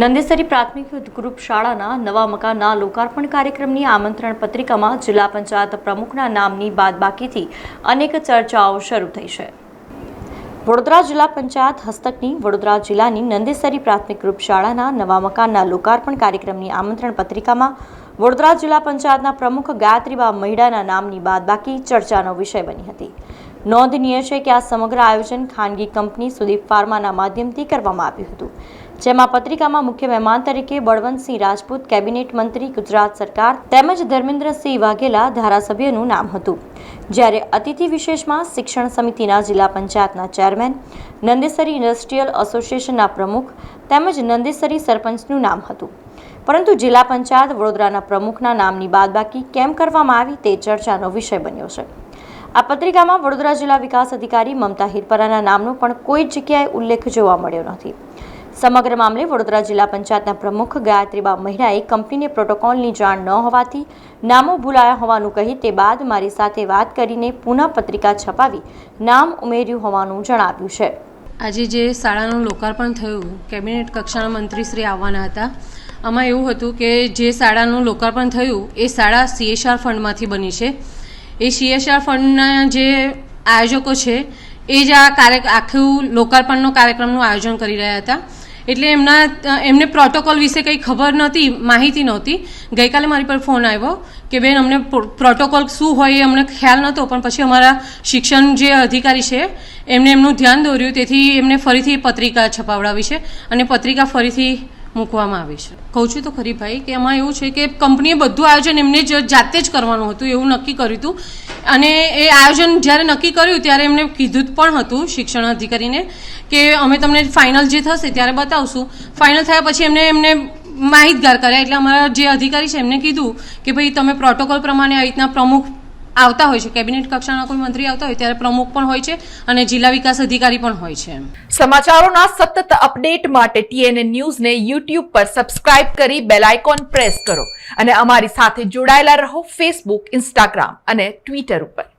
નંદેસરી પ્રાથમિક ગ્રુપ શાળાના નવા મકાનના લોકાર્પણ કાર્યક્રમની આમંત્રણ પત્રિકામાં જિલ્લા પંચાયત પ્રમુખના નામની બાદબાકીથી અનેક ચર્ચાઓ શરૂ થઈ છે. વડોદરા જિલ્લા પંચાયત હસ્તકની વડોદરા જિલ્લાની નંદેસરી પ્રાથમિક ગ્રુપ શાળાના નવા મકાનના લોકાર્પણ કાર્યક્રમની આમંત્રણ પત્રિકામાં વડોદરા જિલ્લા પંચાયતના પ્રમુખ ગાયત્રીબા મહિડાના નામની બાદબાકી ચર્ચાનો વિષય બની હતી. નોંધનીય છે કે આ સમગ્ર આયોજન ખાનગી કંપની સુદીપ ફાર્માના માધ્યમથી કરવામાં આવ્યું હતું. જેમાં પત્રિકામાં મુખ્ય મહેમાન તરીકે બળવંતસિંહ રાજપૂત, કેબિનેટ મંત્રી, ગુજરાત સરકાર તેમજ ધર્મેન્દ્રસિંહ વાઘેલા ધારાસભ્યનું નામ હતું. જ્યારે અતિથિ વિશેષમાં શિક્ષણ સમિતિના જિલ્લા પંચાયતના ચેરમેન, નંદેસરી ઇન્ડસ્ટ્રીયલ એસોસિએશનના પ્રમુખ તેમજ નંદેસરી સરપંચનું નામ હતું. પરંતુ જિલ્લા પંચાયત વડોદરાના પ્રમુખના નામની બાદબાકી કેમ કરવામાં આવી તે ચર્ચાનો વિષય બન્યો છે. આ પત્રિકામાં વડોદરા જિલ્લા વિકાસ અધિકારી મમતા હિરપરાના નામનો પણ કોઈ જગ્યાએ ઉલ્લેખ જોવા મળ્યો નથી. સમગ્ર મામલે વડોદરા જિલ્લા પંચાયતના પ્રમુખ ગાયત્રીબા મહિડાએ કંપનીને પ્રોટોકોલની જાણ ન હોવાથી નામો ભૂલાયા હોવાનું કહી તે બાદ મારી સાથે વાત કરીને પુનઃ પત્રિકા છપાવી નામ ઉમેર્યું હોવાનું જણાવ્યું છે. આજે જે શાળાનું લોકાર્પણ થયું, કેબિનેટ કક્ષાના મંત્રીશ્રી આવવાના હતા, આમાં એવું હતું કે જે શાળાનું લોકાર્પણ થયું, એ શાળા સીએસઆર ફંડમાંથી બની છે. એ સીએસઆર ફંડના જે આયોજકો છે, એ જ આ કાર્ય, આખું લોકાર્પણનો કાર્યક્રમનું આયોજન કરી રહ્યા હતા. એટલે એમના, એમને પ્રોટોકોલ વિશે કંઈ ખબર નહોતી, માહિતી નહોતી. ગઈકાલે મારી પર ફોન આવ્યો કે બેન, અમને પ્રોટોકોલ શું હોય એ અમને ખ્યાલ નહોતો, પણ પછી અમારા શિક્ષણ જે અધિકારી છે, એમને એમનું ધ્યાન દોર્યું, તેથી એમને ફરીથી પત્રિકા છપાવડાવી છે. અને પત્રિકા ફરીથી મૂકવામાં આવી છે. કહું છું તો ખરી ભાઈ કે એમાં એવું છે કે કંપનીએ બધું આયોજન એમને જ જાતે જ કરવાનું હતું, એવું નક્કી કર્યું હતું. અને એ આયોજન જ્યારે નક્કી કર્યું, ત્યારે એમને કીધું પણ હતું શિક્ષણ અધિકારીને કે અમે તમને ફાઇનલ જે થશે ત્યારે બતાવશું. ફાઇનલ થયા પછી એમને એમને માહિતગાર કર્યા. એટલે અમારા જે અધિકારી છે એમને કીધું કે ભાઈ તમે પ્રોટોકોલ પ્રમાણે આ રીતના પ્રમુખ આવતા હોય છે. કેબિનેટ કક્ષાના કોઈ મંત્રી આવતા હોય ત્યારે પ્રમુખ પણ હોય છે અને જિલ્લા વિકાસ અધિકારી પણ હોય છે. સમાચારોના સતત અપડેટ માટે ટીએનએ ન્યૂઝને યુટ્યુબ પર સબસ્ક્રાઇબ કરી બેલ આઇકોન પ્રેસ કરો અને અમારી સાથે જોડાયેલા રહો ફેસબુક ઇન્સ્ટાગ્રામ અને ટ્વિટર ઉપર.